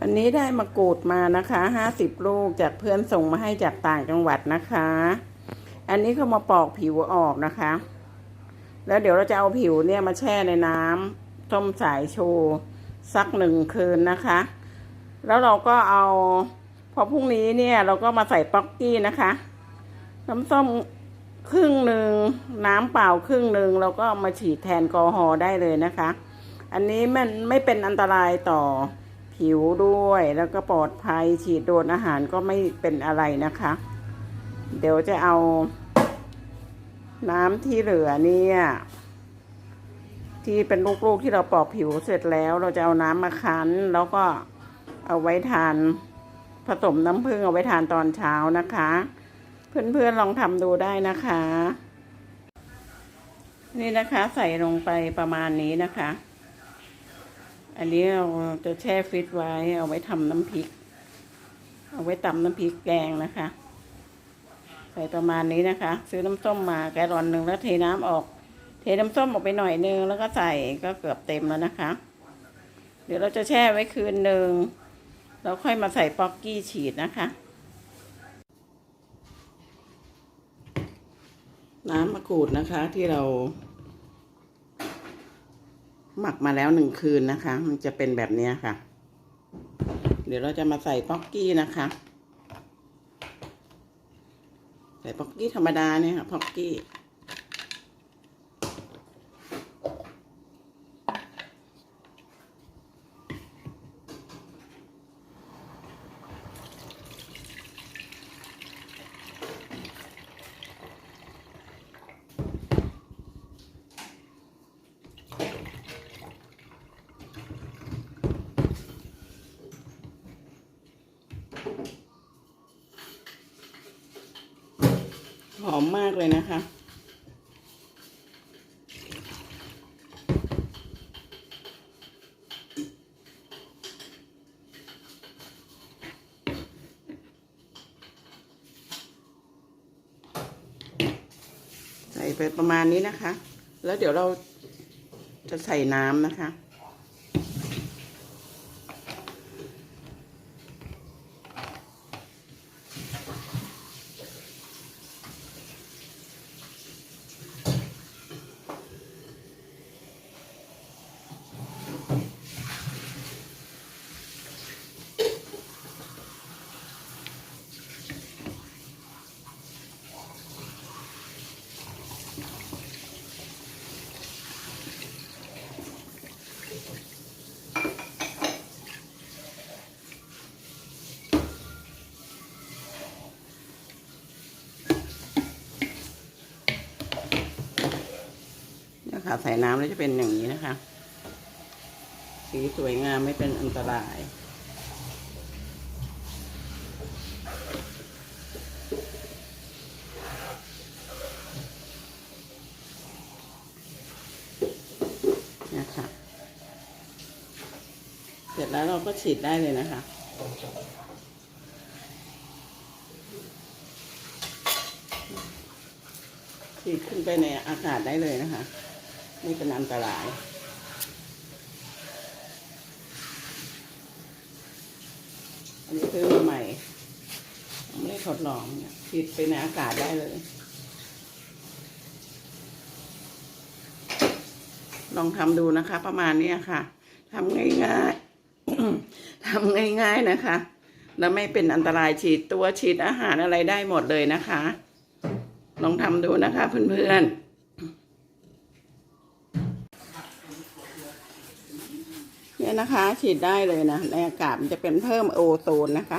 วันนี้ได้มากรูดมานะคะห้าสิบลูกจากเพื่อนส่งมาให้จากต่างจังหวัดนะคะ อันนี้เขามาปอกผิวออกนะคะ แล้วเดี๋ยวเราจะเอาผิวเนี่ยมาแช่ในน้ำต้มสายชูสักหนึ่งคืนนะคะ แล้วเราก็เอาพอพรุ่งนี้เนี่ยเราก็มาใส่ป๊อกกี้นะคะ น้ำส้มครึ่งหนึ่งน้ำเปล่าครึ่งหนึ่งเราก็มาฉีดแทนกอฮอล์ได้เลยนะคะ อันนี้มันไม่เป็นอันตรายต่อ ผิวด้วยแล้วก็ปลอดภัยฉีดโดนอาหารก็ไม่เป็นอะไรนะคะ เดี๋ยวจะเอา น้ำที่เหลือเนี่ย ที่เป็นลูกๆที่เราปอกผิวเสร็จแล้ว เราจะเอาน้ำมาคั้น แล้วก็เอาไว้ทานผสมน้ำผึ้งเอาไว้ทานตอนเช้านะคะ เพื่อนๆลองทำดูได้นะคะ นี่นะคะใส่ลงไปประมาณนี้นะคะ อันนี้เราจะแช่ฟิตไว้เอาไว้ทำน้ำพริก เอาไว้ตำน้ำพริกแกงนะคะ ใส่ประมาณนี้นะคะ ซื้อน้ำส้มมาแกลลอนหนึ่งแล้วเทน้ำออก เทน้ำส้มออกไปหน่อยนึงแล้วก็ใส่ก็เกือบเต็มแล้วนะคะ เดี๋ยวเราจะแช่ไว้คืนหนึ่งแล้วค่อยมาใส่ป๊อกกี้ฉีดนะคะ น้ำมะกรูดนะคะที่เรา หมักมาแล้วหนึ่งคืนนะคะ มันจะเป็นแบบนี้ค่ะ เดี๋ยวเราจะมาใส่ป๊อกกี้นะคะ ใส่ป๊อกกี้ธรรมดาเนี่ยค่ะป๊อกกี้ หอมมากเลยนะคะ ใส่ไปประมาณนี้นะคะ แล้วเดี๋ยวเราจะใส่น้ำนะคะ นะคะ ใส่น้ำแล้วจะเป็นอย่างนี้นะคะ สีสวยงามไม่เป็นอันตรายนะคะเสร็จแล้วเราก็ฉีดได้เลยนะคะฉีดขึ้นไปในอากาศได้เลยนะคะ ไม่เป็นอันตรายอันนี้ซื้อมาใหม่ไม่ได้ทดลองเนี่ยฉีดไปในอากาศได้เลย ลองทำดูนะคะ ประมาณนี้ค่ะทำง่ายๆทำง่ายๆนะคะ แล้วไม่เป็นอันตรายฉีดตัวฉีดอาหารอะไรได้หมดเลยนะคะ ลองทำดูนะคะเพื่อนๆ เนี่ยนะคะฉีดได้เลยนะในอากาศมันจะเป็นเพิ่มโอโซนนะคะ